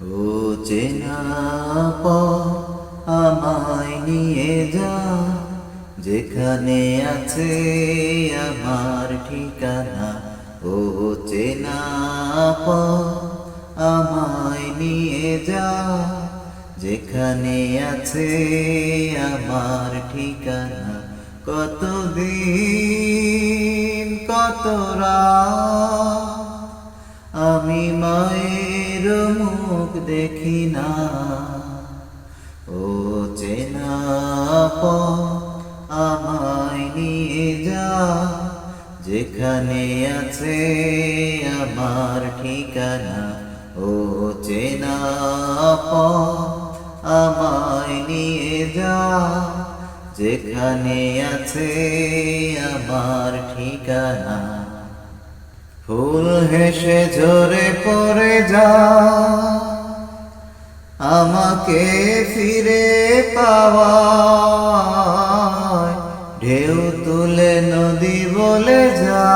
ও চেনা আমায় নিয়ে যা, যেখানে আছে আমার ঠিকানা। ও চেনা আমায় নিয়ে যা, যেখানে আছে আমার ঠিকানা। কতদিন কত রাত আমি মায়ের মুখ দেখি না। ও চেনা আমায় নিয়ে যা, যেখানে আছে আমার ঠিকানা। ও চেনা আমায় নিয়ে যা, যেখানে আছে আমার ঠিকানা। ফুল হেসে ঝরে পড়ে যা। আমাকে ফিরে পাওয়া ঢেউ তুলে নদী বলে যা।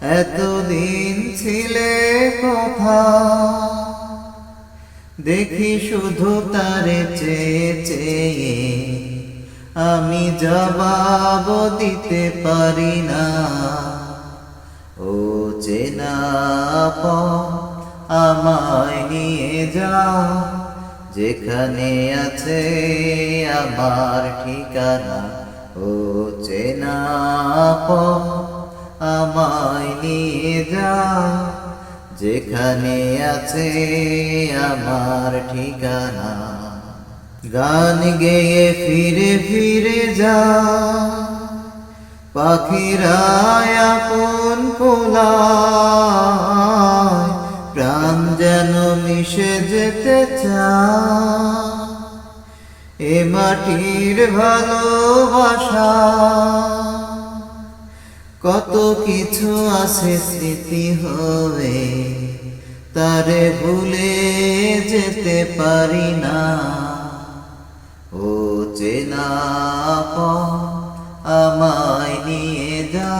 এতদিন ছিলে কোথা? দেখি শুধু তারে চেয়ে চেয়ে আমি জবাব দিতে পারি না। আমায় নিয়ে যা যেখানে আছে আমার ঠিকানা ও চেনা আমায় নিয়ে যা যেখানে আছে আমার ঠিকানা গান গেয়ে ফিরে ফিরে যা পাখিরা আপন এ মাটির ভালোবাসা। কত কিছু আছে স্মৃতি হবে, তারে ভুলে যেতে পারি না। ও চেনা আমায় নিয়ে যা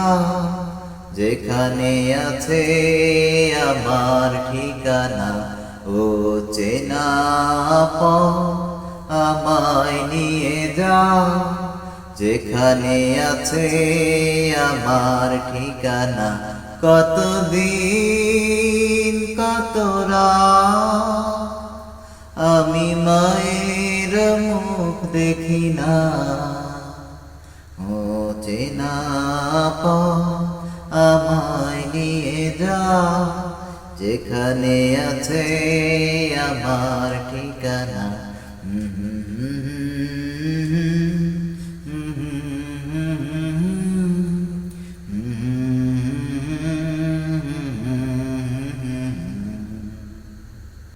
যেখানে আছে আমার ঠিকানা। ও চেনা আমায় নিয়ে যা। যেখানে আছে আমার ঠিকানা, কতদিন কত আমি মায়ের মুখ দেখি না। ও চেনা আমায় নিয়ে যা। যেখানে আছে আমার ঠিকানা।